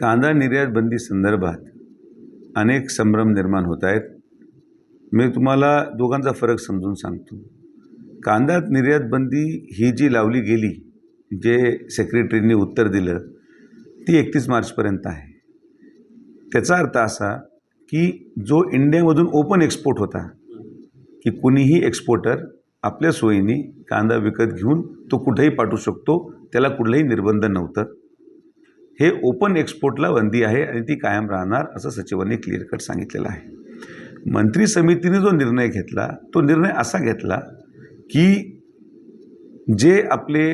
कांदा निर्यात बंदी संदर्भात अनेक संभ्रम निर्माण होत आहेत. मी तुम्हाला दोघांचा फरक समजून सांगतो. कांदा निर्यात बंदी ही जी लावली गेली जे सेक्रेटरींनी उत्तर दिलं ती एकतीस मार्चपर्यंत आहे. त्याचा अर्थ असा की जो इंडियामधून ओपन एक्सपोर्ट होता की कुणीही एक्सपोर्टर आपल्या सोयीने कांदा विकत घेऊन तो कुठेही पाठवू शकतो त्याला कुठलंही निर्बंध नव्हतं. हे ओपन एक्सपोर्टला बंदी आहे आणि ती कायम राहणार असं सचिवांनी क्लिअर कट सांगितलेलं आहे. मंत्री समितीने जो निर्णय घेतला तो निर्णय असा घेतला की जे आपले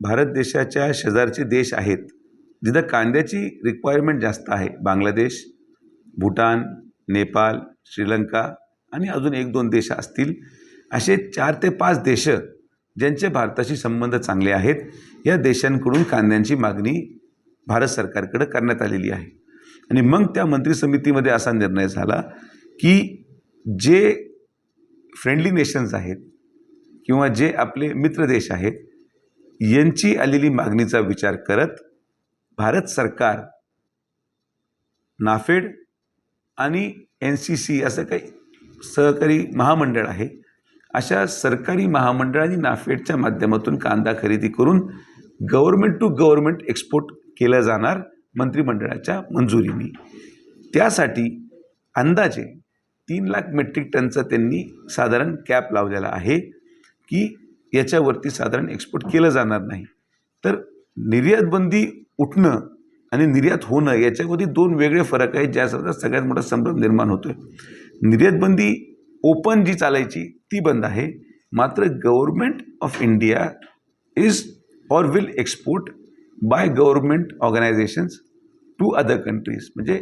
भारत देशाच्या शेजारचे देश आहेत जिथं कांद्याची रिक्वायरमेंट जास्त आहे बांगलादेश भूटान नेपाळ श्रीलंका आणि अजून एक दोन देश असतील असे चार ते पाच देश ज्यांचे भारताशी संबंध चांगले आहेत या देशांकडून कांद्यांची मागणी भारत सरकारकडं करण्यात आलेली आहे. आणि मग त्या मंत्री समितीमध्ये असा निर्णय झाला की जे फ्रेंडली नेशन्स आहेत किंवा जे आपले मित्र देश आहेत यांची आलेली मागणीचा विचार करत भारत सरकार नाफेड आणि एन सी सी असं काही सहकारी महामंडळ आहे अशा सरकारी महामंडळ आणि नाफेडच्या माध्यमातून कांदा खरेदी करून गव्हर्मेंट टू गव्हर्मेंट एक्सपोर्ट केलं जाणार मंत्रिमंडळाच्या मंजुरीने. त्यासाठी अंदाजे तीन लाख मेट्रिक टनचं त्यांनी साधारण कॅप लावलेला आहे की याच्यावरती साधारण एक्सपोर्ट केलं जाणार नाही. तर निर्यातबंदी उठणं आणि निर्यात होणं याच्यामध्ये दोन वेगळे फरक आहेत ज्याचा सगळ्यात मोठा संभ्रम निर्माण होतो आहे निर्यात बंदी ओपन जी चालायची ती बंद आहे. मात्र government of India is or will export by government organisations to other countries म्हणजे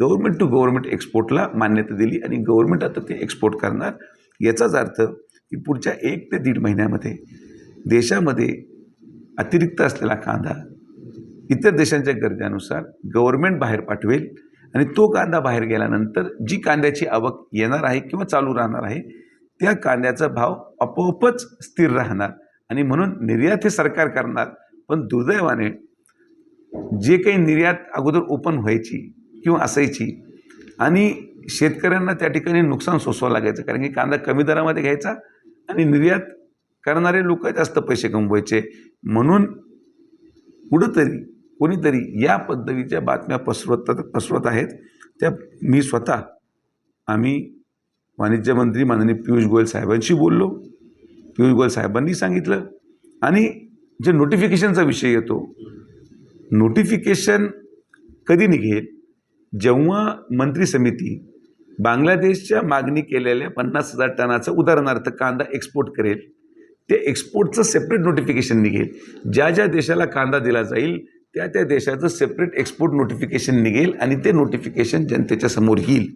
गव्हर्मेंट टू गव्हर्मेंट एक्सपोर्टला मान्यता दिली आणि गव्हर्मेंट आता ते एक्सपोर्ट करणार. याचाच अर्थ की पुढच्या एक ते दीड महिन्यामध्ये देशामध्ये अतिरिक्त असलेला कांदा इतर देशांच्या गरजानुसार गव्हर्मेंट बाहेर पाठवेल आणि तो कांदा बाहेर गेल्यानंतर जी कांद्याची आवक येणार आहे किंवा चालू राहणार आहे त्या कांद्याचा भाव आपोआपच स्थिर राहणार. आणि म्हणून निर्यात हे सरकार करणार. पण दुर्दैवाने जे काही निर्यात अगोदर ओपन व्हायची किंवा असायची आणि शेतकऱ्यांना त्या ठिकाणी नुकसान सोसावं लागायचं कारण की कांदा कमी दरामध्ये घ्यायचा आणि निर्यात करणारे लोक जास्त पैसे कमवायचे. म्हणून कुठंतरी कोणीतरी या पद्धतीच्या बातम्या पसरवत पसरवत आहेत. त्या मी स्वतः आम्ही वाणिज्य मंत्री माननीय पियुष गोयल साहेबांशी बोललो. पियुष गोयल साहेबांनी सांगितलं आणि जे नोटिफिकेशनचा विषय येतो. नोटिफिकेशन कधी निघेल? जेव्हा मंत्री समिती बांगलादेशच्या मागणी केलेल्या पन्नास हजार टनाचं उदाहरणार्थ कांदा एक्सपोर्ट करेल ते एक्सपोर्टचं सेपरेट नोटिफिकेशन निघेल. ज्या ज्या देशाला कांदा दिला जाईल त्या त्या देशाचं सेपरेट एक्सपोर्ट नोटिफिकेशन निघेल आणि ते नोटिफिकेशन जनतेच्या समोर येईल.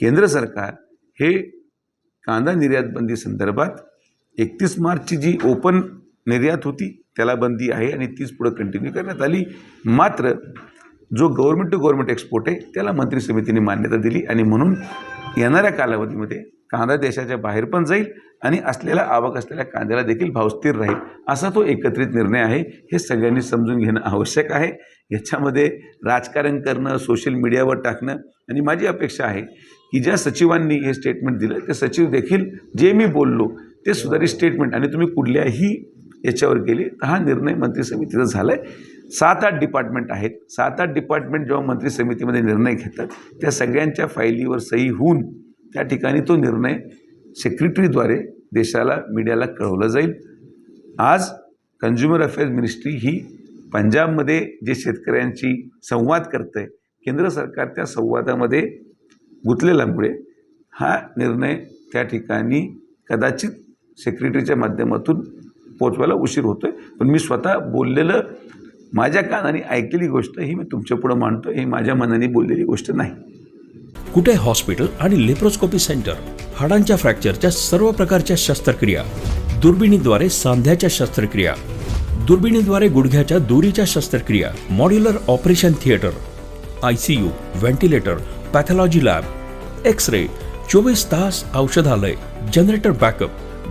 केंद्र सरकार हे कांदा निर्यात बंदी संदर्भात एकतीस मार्चची जी ओपन निर्यात होती त्याला बंदी आहे आणि तीच पुढं कंटिन्यू करण्यात आली. मात्र जो गव्हर्मेंट टू गव्हर्मेंट एक्सपोर्ट आहे त्याला मंत्री समितीने मान्यता दिली आणि म्हणून येणाऱ्या कालावधीमध्ये कांदा देशाच्या बाहेर पण जाईल आणि असलेला आवक असलेल्या कांद्याला देखील भाव स्थिर राहील असा तो एकत्रित निर्णय आहे हे सगळ्यांनी समजून घेणं आवश्यक आहे. याच्यामध्ये राजकारण करणं सोशल मीडियावर टाकणं आणि माझी अपेक्षा आहे की ज्या सचिवांनी हे स्टेटमेंट दिलं ते सचिव देखील जे मी बोललो ते सुधारित स्टेटमेंट आणि तुम्ही कुठल्याही याच्यावर केली तर हा निर्णय मंत्री समितीचा झाला आहे सात आठ डिपार्टमेंट आहेत. सात आठ डिपार्टमेंट जेव्हा मंत्री समितीमध्ये निर्णय घेतात त्या सगळ्यांच्या फायलीवर सही होऊन त्या ठिकाणी तो निर्णय सेक्रेटरीद्वारे देशाला मीडियाला कळवलं जाईल. आज कन्झ्युमर अफेअर्स मिनिस्ट्री ही पंजाबमध्ये जे शेतकऱ्यांची संवाद करतं आहे केंद्र सरकार त्या संवादामध्ये गुंतलेल्यामुळे हा निर्णय त्या ठिकाणी कदाचित सेक्रेटरीच्या माध्यमातून पोचवायला उशीर होतो आहे पण मी स्वतः बोललेलं माझ्या कानाने ऐकलेली गोष्ट ही मी तुमच्या पुढं मांडतो ही माझ्या मनाने बोललेली गोष्ट नाही. कुठे हॉस्पिटल आणि लेप्रोस्कोपी सेंटर हाडांच्या फ्रॅक्चरच्या सर्व प्रकारच्या शस्त्रक्रिया दुर्बिणीद्वारे सांध्याच्या शस्त्रक्रिया दुर्बिणीद्वारे गुडघ्याच्या दोरीच्या शस्त्रक्रिया modular operation theatre I C U ventilator pathology lab X ray चोवीस तास औषधालय generator backup